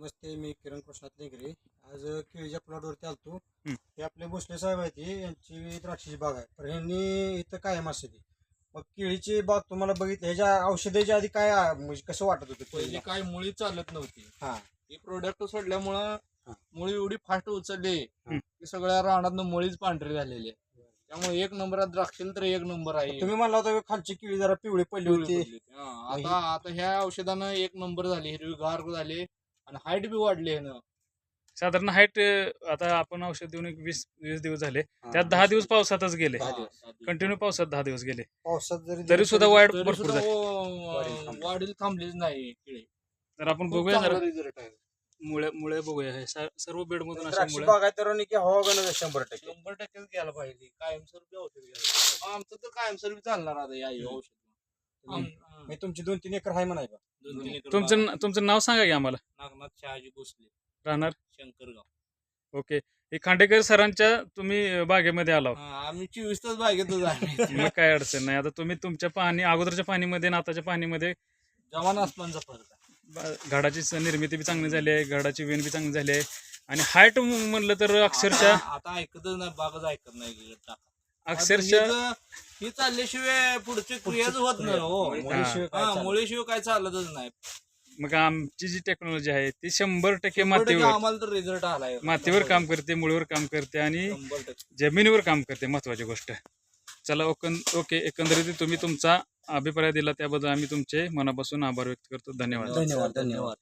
नमस्ते मी किरण कृष्णात नेगरे आज केळीच्या प्लॉटवरती आलतो. हं. आपले भोसले साहेब आहेत हे, यांची द्राक्षाची बाग आहे. तर ह्यांनी इथं कायम असते ती. मग केळीची बाग तुम्हाला बघितली ह्याच्या औषधाच्या आधी काय आ- म्हणजे कसं वाटत होतं पहिली? काय मुळी चालत नव्हती. हा. हे प्रोडक्ट सोडल्यामुळं हा. मुळी एवढी फास्ट उचलली. की सगळ्या रानात मुळीच पांढरी झालेली आहे. त्यामुळे एक नंबरात द्राक्षेल तर एक नंबर आहे. तुम्ही म्हणला होता खालची केळी जरा पिवळी पडली पिवळी होती. पडली होती. हा, आता आता ह्या औषधानं एक नंबर झाली हिरवी गार झाली. आणि हाईट बी वाढली आहे ना साधारण हाईट आता आपण औषध देऊन एक वीस वीस दिवस झाले. त्यात दहा दिवस पावसातच गेले दहा दिवस. कंटिन्यू पावसात दहा दिवस गेले पावसात जरी तरी सुद्धा वाढ तरी भरपूर सुद्धा झाली वो- वाढील. वाढील थांबलीच नाही केळी तर आपण बघूया जरा आहे. मुळे मुळे बघूया हे स- सर्व बेड मधून अशा द्राक्ष मुळे की हवा गणत शंभर टक्के शंभर टक्केच घ्यायला पाहिजे कायमस्वरूपी औषध घ्यायला पाहिजे. आमचं तर कायमस्वरूपी चालणार आता या. औषध. म्हणजे तुमची दोन तीन एकर आहे म्हणाय दोन तीन एकर तुमचं बाग. तुमचं नाव सांगा की आम्हाला. नागनाथ शहाजी भोसले. राहणार? शंकरगाव. ओके. हे खांडेकर सरांच्या तुम्ही अं, बागेमध्ये आला हा, आम्ही चोवीस तास बागेतच आहे मग काय अडचण नाही. आता तुम्ही तुमच्या पाणी अगोदरच्या पाणीमध्ये आणि आताच्या पाणीमध्ये जवान आसमानचा फरक आहे. ब- घडाची स- निर्मिती बी चांगली झाली आहे घडाची वेण बी चांगली झाली आहे. आणि हाईट म्हणलं तर अक्षरशः आता आता ऐकतच नाही बागच ऐकत नाही. टाका. अक्षरशः हे चालल्याशिवाय पुढची क्रियाच होत नाही हो. मुळीशिवाय काय हा चालत मुळीशिवाय काय चालतच नाही. मग आमची जी टेक्नॉलॉजी आहे ती शंभर टक्के शंभर टक्के मातीवर आम्हाला तर रिझल्ट आलाय. मातीवर काम करते मुळीवर काम करते आणि शंभर टक्के. जमिनीवर काम करते महत्वाची गोष्ट. चला ओकन ओके एकंदरीत तुम्ही तुमचा अभिप्राय दिला त्याबद्दल आम्ही तुमचे मनापासून आभार व्यक्त करतो. धन्यवाद. धन्यवाद, धन्यवाद.